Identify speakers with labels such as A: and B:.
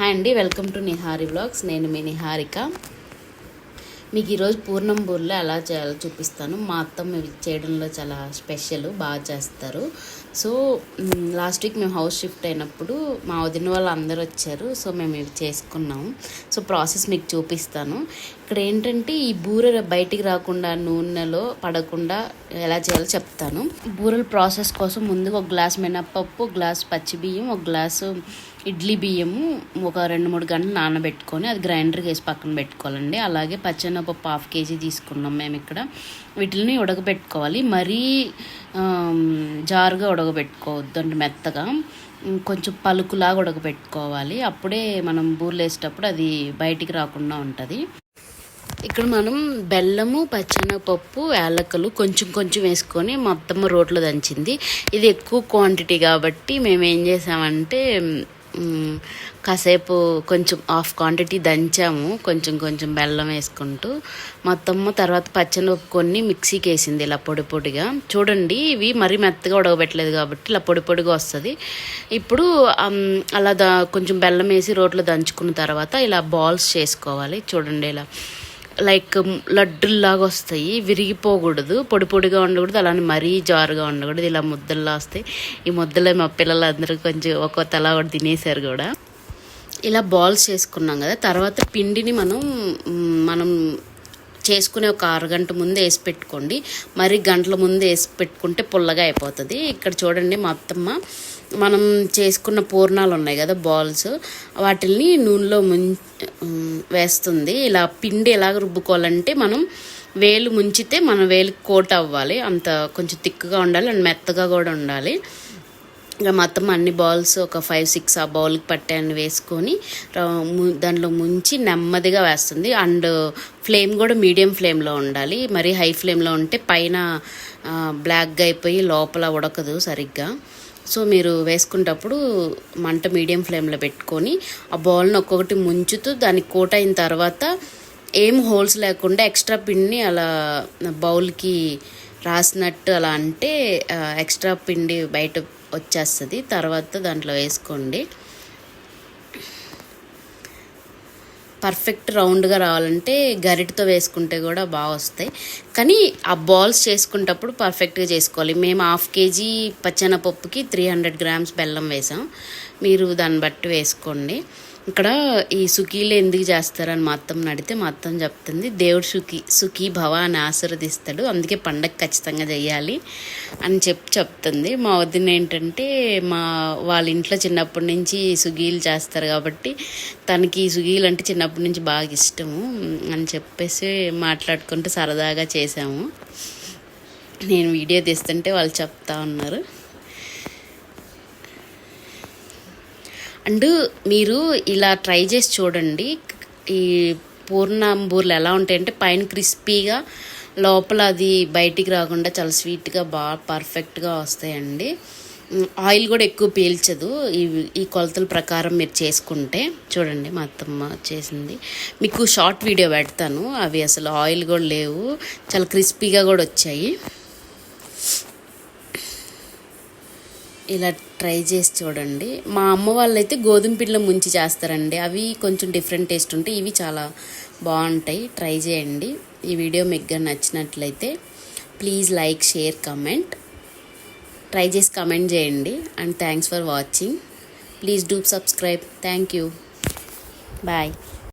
A: Hi అండి welcome to Nihari vlogs నేను మీ నిహారిక మీకు ఈరోజు పూర్ణం బూరెలు ఎలా చేయాలో చూపిస్తాను. మా అత్తమ్మ ఇవి చేయడంలో చాలా స్పెషల్ బాగా చేస్తారు. సో లాస్ట్ వీక్ మేము హౌస్ షిఫ్ట్ అయినప్పుడు మా వదిన వాళ్ళు అందరూ వచ్చారు. సో మేము ఇవి చేసుకున్నాము సో ప్రాసెస్ మీకు చూపిస్తాను. ఇక్కడ ఏంటంటే ఈ బూర బయటికి రాకుండా నూనెలో పడకుండా ఎలా చేయాలో చెప్తాను. బూరల ప్రాసెస్ కోసం ముందుగా ఒక గ్లాస్ మినప్పప్పు ఒక గ్లాస్ పచ్చి బియ్యం ఒక గ్లాసు ఇడ్లీ బియ్యము ఒక రెండు మూడు గంటలు నానబెట్టుకొని అది గ్రైండర్కి వేసి పక్కన పెట్టుకోవాలండి. అలాగే పచ్చెనపప్పు హాఫ్ కేజీ తీసుకున్నాం మేము ఇక్కడ. వీటిని ఉడకబెట్టుకోవాలి. మరీ జారుగా ఉడకబెట్టుకోవద్దు అంటే మెత్తగా. కొంచెం పలుకులాగా ఉడకబెట్టుకోవాలి. అప్పుడే మనం బూరెలు వేసేటప్పుడు అది బయటికి రాకుండా ఉంటుంది. ఇక్కడ మనం బెల్లము పచ్చెనగపప్పు యాలక్కలు కొంచెం కొంచెం వేసుకొని మొత్తం రోట్లో దంచింది. ఇది ఎక్కువ క్వాంటిటీ కాబట్టి మేము ఏం చేసామంటే కాసేపు కొంచెం హాఫ్ క్వాంటిటీ దంచాము కొంచెం కొంచెం బెల్లం వేసుకుంటూ. మొత్తం తర్వాత పచ్చెనపప్పు కొన్ని మిక్సీకి వేసింది ఇలా పొడి పొడిగా. చూడండి ఇవి మరీ మెత్తగా ఉడకబెట్టలేదు కాబట్టి ఇలా పొడి పొడిగా వస్తుంది. ఇప్పుడు అలా కొంచెం బెల్లం వేసి రోట్లో దంచుకున్న తర్వాత ఇలా బాల్స్ చేసుకోవాలి. చూడండి ఇలా. లైక్ um, లడ్డుల్లాగా వస్తాయి. విరిగిపోకూడదు. పొడి పొడిగా ఉండకూడదు. అలానే మరీ జారుగా ఉండకూడదు. ఇలా ముద్దల్లా వస్తాయి. ఈ ముద్దలే మా పిల్లలందరూ కొంచెం ఒక్కో తల ఒకటి తినేసారు కూడా. ఇలా బాల్స్ చేసుకున్నాం కదా. తర్వాత పిండిని మనం మనం చేసుకునే ఒక అరగంట ముందు వేసి పెట్టుకోండి. మరి గంటల ముందు వేసి పెట్టుకుంటే పుల్లగా అయిపోతుంది. ఇక్కడ చూడండి మా అత్తమ్మ మనం చేసుకున్న పూర్ణాలు ఉన్నాయి కదా బాల్స్. వాటిల్ని నూనెలో ముం వేస్తుంది. ఇలా పిండి ఎలాగ రుబ్బుకోవాలంటే మనం వేలు ముంచితే మన వేలు కోట్ అవ్వాలి. అంత కొంచెం తిక్కుగా ఉండాలి. అండ్ మెత్తగా కూడా ఉండాలి. ఇక మొత్తం అన్ని బౌల్స్ ఒక ఫైవ్ సిక్స్ ఆ బౌల్కి పట్టాన్ని వేసుకొని దాంట్లో ముంచి నెమ్మదిగా వేస్తుంది. అండ్ ఫ్లేమ్ కూడా మీడియం ఫ్లేమ్లో ఉండాలి. మరి హై ఫ్లేమ్లో ఉంటే పైన బ్లాక్గా అయిపోయి లోపల ఉడకదు సరిగ్గా. సో మీరు వేసుకునేటప్పుడు మంట మీడియం ఫ్లేమ్లో పెట్టుకొని ఆ బౌల్ని ఒక్కొక్కటి ముంచుతూ దానికి కోట్ అయిన తర్వాత ఏం హోల్స్ లేకుండా ఎక్స్ట్రా పిండిని అలా బౌల్కి రాసినట్టు అలా అంటే ఎక్స్ట్రా పిండి బయట వచ్చేస్తుంది. తర్వాత దాంట్లో వేసుకోండి. పర్ఫెక్ట్ రౌండ్గా రావాలంటే గరిటతో వేసుకుంటే కూడా బాగా వస్తాయి. కానీ ఆ బాల్స్ చేసుకునేటప్పుడు పర్ఫెక్ట్గా చేసుకోవాలి. మేము హాఫ్ కేజీ పచ్చనపప్పుకి త్రీ హండ్రెడ్ గ్రామ్స్ బెల్లం వేసాం. మీరు దాన్ని బట్టి వేసుకోండి. ఇక్కడ ఈ సుఖీలు ఎందుకు చేస్తారని మా అత్తమ్మ అడిగితే మా అత్తమ్మ చెప్తుంది. దేవుడు సుఖీ సుఖీ భవ అని ఆశీర్వదిస్తాడు. అందుకే పండగ ఖచ్చితంగా చేయాలి అని చెప్పి చెప్తుంది. మా వదిన ఏంటంటే మా వాళ్ళ ఇంట్లో చిన్నప్పటి నుంచి సుగీలు చేస్తారు కాబట్టి తనకి సుగీలు అంటే చిన్నప్పటి నుంచి బాగా ఇష్టము అని చెప్పేసి మాట్లాడుకుంటూ సరదాగా చేసాము నేను వీడియో తీస్తుంటే వాళ్ళు చెప్తా ఉన్నారు. అండ్ మీరు ఇలా ట్రై చేసి చూడండి. ఈ పూర్ణాంబూర్లు ఎలా ఉంటాయంటే పైన క్రిస్పీగా లోపల అది బయటికి రాకుండా చాలా స్వీట్గా బాగా పర్ఫెక్ట్గా వస్తాయండి. ఆయిల్ కూడా ఎక్కువ పీల్చదు. ఈ ఈ కొలతల ప్రకారం మీరు చేసుకుంటే చూడండి మా అత్తమ్మ చేసింది. మీకు షార్ట్ వీడియో పెడతాను. అవి అసలు ఆయిల్ కూడా లేవు. చాలా క్రిస్పీగా కూడా వచ్చాయి. ఇలా ట్రై చేసి చూడండి. మా అమ్మ వాళ్ళైతే గోధుమ పిండిలో ముంచి చేస్తారండి. అవి కొంచెం డిఫరెంట్ టేస్ట్ ఉంటాయి ఇవి చాలా బాగుంటాయి. ట్రై చేయండి. ఈ వీడియో మీకు నచ్చినట్లయితే please like share comment try చేసి కమెంట్ చేయండి. And thanks for watching please do subscribe thank you bye